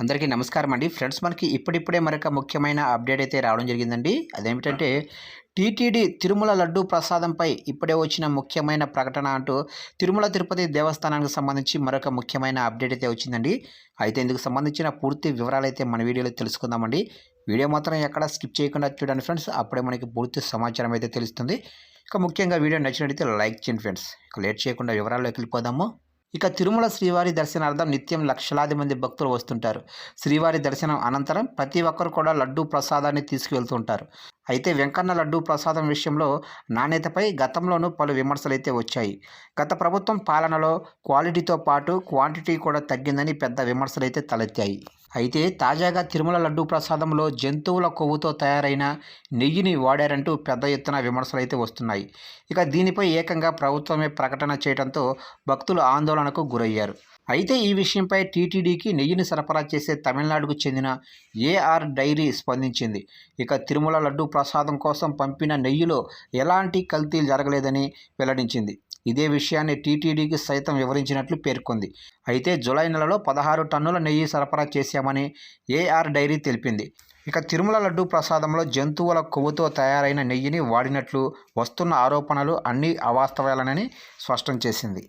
అందరికీ నమస్కారం అండి. ఫ్రెండ్స్ మనకి ఇప్పుడిప్పుడే మరొక ముఖ్యమైన అప్డేట్ అయితే రావడం జరిగిందండి. అదేమిటంటే టీటీడీ తిరుమల లడ్డు ప్రసాదంపై ఇప్పుడే వచ్చిన ముఖ్యమైన ప్రకటన అంటూ తిరుమల తిరుపతి దేవస్థానానికి సంబంధించి మరొక ముఖ్యమైన అప్డేట్ అయితే వచ్చిందండి. అయితే ఇందుకు సంబంధించిన పూర్తి వివరాలు అయితే మన వీడియోలో తెలుసుకుందామండి. వీడియో మాత్రం ఎక్కడ స్కిప్ చేయకుండా చూడండి ఫ్రెండ్స్. అప్పుడే మనకి పూర్తి సమాచారం అయితే తెలుస్తుంది. ఇక ముఖ్యంగా వీడియో నచ్చినట్లయితే లైక్ చేయండి ఫ్రెండ్స్. ఇక లేట్ చేయకుండా వివరాల్లోకి వెళ్ళిపోదాము. ఇక తిరుమల శ్రీవారి దర్శనార్థం నిత్యం లక్షలాది మంది భక్తులు వస్తుంటారు. శ్రీవారి దర్శనం అనంతరం ప్రతి ఒక్కరు కూడా లడ్డూ ప్రసాదాన్ని తీసుకువెళ్తుంటారు. అయితే వెంకన్న లడ్డూ ప్రసాదం విషయంలో నాణ్యతపై గతంలోనూ పలు విమర్శలైతే వచ్చాయి. గత ప్రభుత్వం పాలనలో క్వాలిటీతో పాటు క్వాంటిటీ కూడా తగ్గిందని పెద్ద విమర్శలైతే తలెత్తాయి. అయితే తాజాగా తిరుమల లడ్డూ ప్రసాదంలో జంతువుల కొవ్వుతో తయారైన నెయ్యిని వాడారంటూ పెద్ద ఎత్తున విమర్శలు అయితే వస్తున్నాయి. ఇక దీనిపై ఏకంగా ప్రభుత్వమే ప్రకటన చేయడంతో భక్తులు ఆందోళనకు గురయ్యారు. అయితే ఈ విషయంపై టీటీడీకి నెయ్యిని సరఫరా చేసే తమిళనాడుకు చెందిన ఏఆర్ డైరీ స్పందించింది. ఇక తిరుమల లడ్డూ ప్రసాదం కోసం పంపిన నెయ్యిలో ఎలాంటి కల్తీలు జరగలేదని వెల్లడించింది. ఇదే విషయాన్ని టీటీడీకి సైతం వివరించినట్లు పేర్కొంది. అయితే జూలై నెలలో పదహారు టన్నుల నెయ్యి సరఫరా చేశామని ఏఆర్ డైరీ తెలిపింది. ఇక తిరుమల లడ్డు ప్రసాదంలో జంతువుల కొవ్వుతో తయారైన నెయ్యిని వాడినట్లు వస్తున్న ఆరోపణలు అన్నీ అవాస్తవాలనని స్పష్టం చేసింది.